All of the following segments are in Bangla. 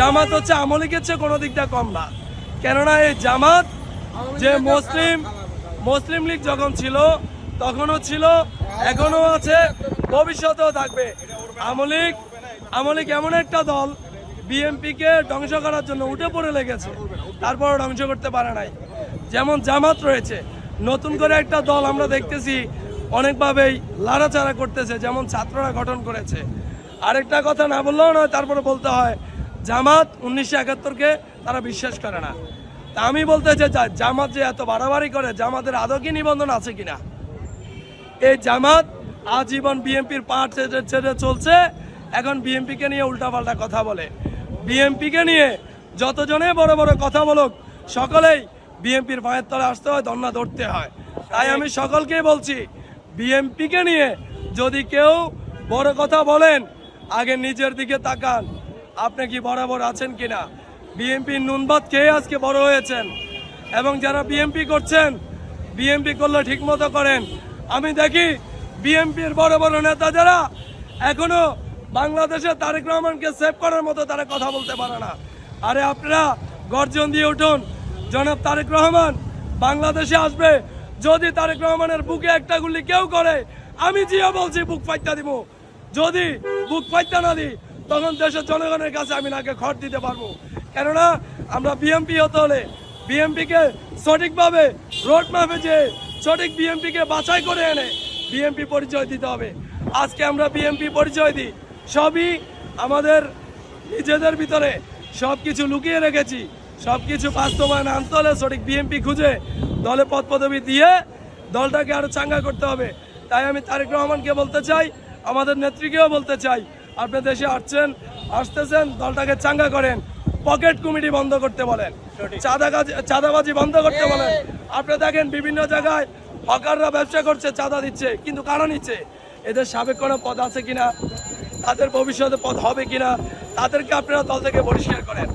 জামাত হচ্ছে আমলিকের চেয়ে কোনো দিকটা কম না। কেননা এই জামাত যে মুসলিম মুসলিম লীগ যখন ছিল, তখনও ছিল এখনও আছে, ভবিষ্যতেও থাকবে। আমলিক আমলিক এমন একটা দল বিএমপিকে ধ্বংস করার জন্য উঠে পড়ে লেগেছে, তারপরও ধ্বংস করতে পারে নাই। যেমন জামাত রয়েছে, নতুন করে একটা দল আমরা দেখতেছি, অনেকভাবেই লাড়াচাড়া করতেছে, যেমন ছাত্ররা গঠন করেছে। আরেকটা কথা না বললেও নয়, তারপরে বলতে হয় জামাত উনিশশো একাত্তরকে তারা বিশ্বাস করে না। তা আমি বলতে চাই জামাত যে এত বাড়াবাড়ি করে, জামাতের আদৌ কি নিবন্ধন আছে কিনা? এই জামাত আজীবন বিএনপির পাট ছেড়ে চলছে। এখন বিএনপিকে নিয়ে উল্টাপাল্টা কথা বলে। বিএনপিকে নিয়ে যতজনে বড় বড় কথা বলুক, সকলেই বিএনপির পায়ের তলে আসতে হয়, দন্না ধরতে হয়। তাই আমি সকলকেই বলছি, বিএনপিকে নিয়ে যদি কেউ বড় কথা বলেন, আগে নিজের দিকে তাকান। আপনি কি বরাবর আছেন কিনা? বিএনপির নুনবাদ খেয়ে আজকে বড় হয়েছেন? এবং যারা বিএনপি করছেন, বিএনপি করলে ঠিক মতো করেন। আমি দেখি বিএনপির বড় বড় নেতা যারা এখনও বাংলাদেশে তারেক রহমানকে সেভ করার মতো তারা কথা বলতে পারে না। আরে আপনারা গর্জন দিয়ে উঠুন, জনাব তারেক রহমান, বাংলাদেশে আসবে। যদি তারেক রহমানের বুকে একটা গুলি কেউ করে, আমি জিও বলছি, বুক ফাইটটা দিব। যদি বুক ফাইটটা না দিই তখন দেশের জনগণের কাছে আমি নাকে খড় দিতে পারব। কেননা, আমরা বিএমপি হতে হলে বিএমপিকে সঠিকভাবে রোড ম্যাপে যে সঠিক বিএমপিকে বাছাই করে এনে বিএমপি পরিচয় দিতে হবে। আজকে আমরা বিএমপি পরিচয় দিই। সবই আমাদের নিজেদের ভিতরে সব কিছু লুকিয়ে রেখেছি। সব কিছু বাস্তবায়ন আনতে হলে সঠিক বিএমপি খুঁজে দলে পদ পদবি দিয়ে দলটাকে আরও চাঙ্গা করতে হবে। তাই আমি তারেক রহমানকে বলতে চাই, আমাদের নেত্রীকেও বলতে চাই আপনি দেশে আসছেন আসতেছেন দলটাকে চাঙ্গা করেন পকেট কমিটি বন্ধ করতে বলেন চাঁদা চাঁদাবাজি বন্ধ করতে বলেন। আপনি দেখেন বিভিন্ন জায়গায় হকাররা ব্যবসা করছে চাঁদা দিচ্ছে কিন্তু কারা নিচ্ছে? এদের সাবেক কোনো পদ আছে কিনা? তাদের ভবিষ্যতে পদ হবে কিনা? তাদেরকে আপনারা দল থেকে পরিষ্কার করেন।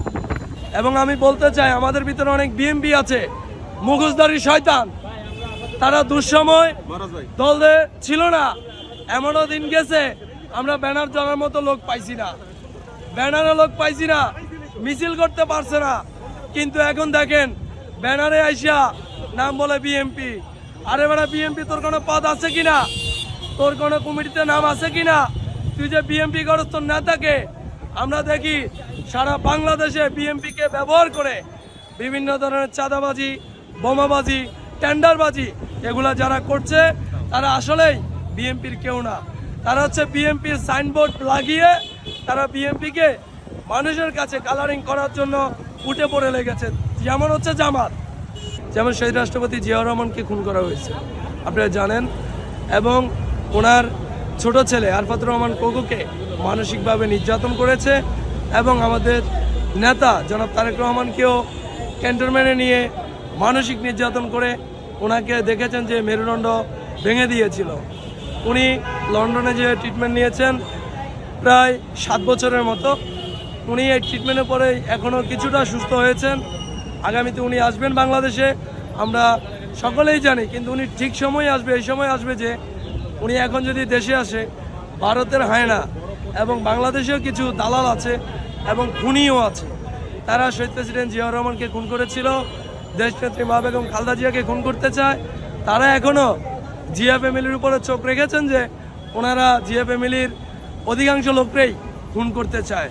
এবং আমি বলতে চাই আমাদের ভিতরে অনেক বিএমপি আছে মুখোশধারী শয়তান। তারা দুঃসময় দলে ছিল না। এমনও দিন গেছে আমরা ব্যানার জ্বলার মতো লোক পাইছি না। ব্যানারে লোক পাইছি না, মিছিল করতে পারছে না। কিন্তু এখন দেখেন, ব্যানারে আইসা নাম বলে বিএমপি আরে বেড়া বিএমপি তোর কোনো পদ আছে কি না তোর কোনো কমিটিতে নাম আছে কি না তুই যে বিএমপি করস তোর নেতাকে, আমরা দেখি সারা বাংলাদেশে বিএমপিকে ব্যবহার করে বিভিন্ন ধরনের চাঁদাবাজি, বোমাবাজি, টেন্ডারবাজি এগুলা যারা করছে, তারা আসলেই বিএমপির কেউ না। তারা হচ্ছে বিএমপির সাইনবোর্ড লাগিয়ে তারা বিএমপিকে মানুষের কাছে কালারিং করার জন্য উঠে পড়ে লেগেছে। যেমন হচ্ছে জামাত। যেমন শহীদ রাষ্ট্রপতি জিয়াউর রহমানকে খুন করা হয়েছে। আপনারা জানেন? এবং ওনার ছোট ছেলে আরফাতুর রহমান কোকুকে মানসিকভাবে নির্যাতন করেছে এবং আমাদের নেতা জনাব তারেক রহমানকেও ক্যান্টনমেন্টে নিয়ে মানসিক নির্যাতন করে ওনাকে দেখেছেন যে মেরুদণ্ড ভেঙে দিয়েছিল। উনি লন্ডনে যে ট্রিটমেন্ট নিয়েছেন, প্রায় সাত বছরের মতো। উনি এই ট্রিটমেন্টের পরে এখনও কিছুটা সুস্থ হয়েছেন। আগামীতে উনি আসবেন বাংলাদেশে। আমরা সকলেই জানি, কিন্তু উনি ঠিক সময় আসবে, এই সময় আসবে যে উনি এখন যদি দেশে আসে, ভারতের হায়না এবং বাংলাদেশেও কিছু দালাল আছে এবং খুনিও আছে। তারা শহীদ প্রেসিডেন্ট জিয়াউর রহমানকে খুন করেছিল। দেশনেত্রী মা বেগম খালদা জিয়াকে খুন করতে চায়। তারা এখনও জিয়া ফ্যামিলির উপরে চোখ রেখেছেন যে ওনারা জিয়া ফ্যামিলির অধিকাংশ লোকরাই খুন করতে চায়।